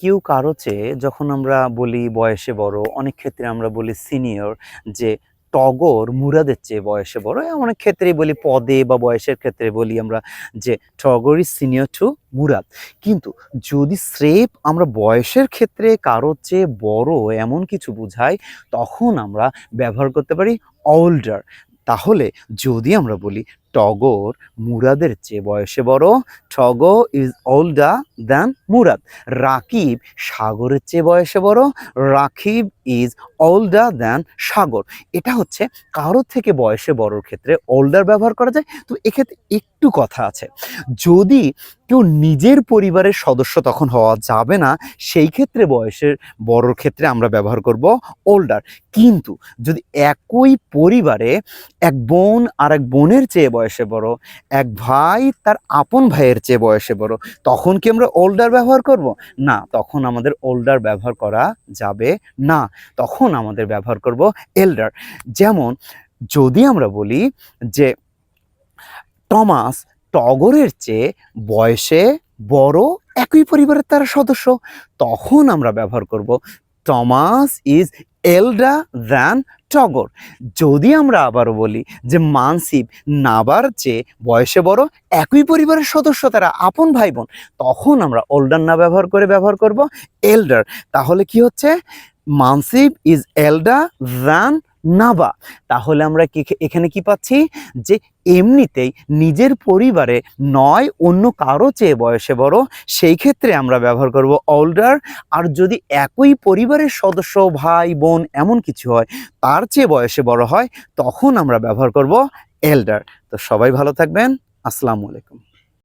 কেউ কারও চেয়ে যখন আমরা বলি বয়সে বড়, অনেক ক্ষেত্রে আমরা বলি সিনিয়র যে টগর মুরাদের চেয়ে বয়সে বড়। অনেক ক্ষেত্রেই বলি পদে বা বয়সের ক্ষেত্রে বলি আমরা যে টগর ইজ সিনিয়র টু মুরাদ। কিন্তু যদি স্রেফ আমরা বয়সের ক্ষেত্রে কারোর চেয়ে বড় এমন কিছু বোঝাই, তখন আমরা ব্যবহার করতে পারি অলডার তাহলে যদি আমরা বলি টগর মুরাদের চেয়ে বয়সে বড়, Tagar is older than Murad. Rakib সাগরের চেয়ে বয়সে বড়, Rakib is older than Sagar. এটা হচ্ছে কারোর থেকে বয়সে বড়র ক্ষেত্রে older ব্যবহার করা যায়। তো এক্ষেত্রে একটু কথা আছে। যদি কেউ নিজের পরিবারের সদস্য তখন হওয়া যাবে না, সেই ক্ষেত্রে বয়সের বড়র ক্ষেত্রে আমরা ব্যবহার করব older কিন্তু যদি একই পরিবারে এক বোন আর এক বোনের চেয়ে বড়, এক ভাই তার আপন ভাইয়ের চেয়ে বয়সে বড়, তখন কি আমরা ওল্ডার ব্যবহার করব? না, তখন আমাদের ওল্ডার ব্যবহার করা যাবে না, তখন আমাদের ব্যবহার করব এল্ডার যেমন, যদি আমরা বলি যে টমাস টগরের চেয়ে বয়সে বড় একই পরিবারের তারা সদস্য, তখন আমরা ব্যবহার করব টমাস ইজ এল্ডার দ্যান টগর যদি আমরা আবারও বলি যে মানসিব নাবার চেয়ে বয়সে বড় একই পরিবারের সদস্য তারা আপন ভাই বোন তখন আমরা ওল্ডার না ব্যবহার করে ব্যবহার করব এল্ডার তাহলে কি হচ্ছে? Mansib is elder than Naba. তাহলে আমরা কি এখানে কি পাচ্ছি? যে এমনিতেই নিজের পরিবারে নয়, অন্য কারও চেয়ে বয়সে বড়, সেই ক্ষেত্রে আমরা ব্যবহার করব ওল্ডার আর যদি একই পরিবারের সদস্য, ভাই, বোন এমন কিছু হয়, তার চেয়ে বয়সে বড় হয়, তখন আমরা ব্যবহার করব এল্ডার তো সবাই ভালো থাকবেন। আসসালামু আলাইকুম।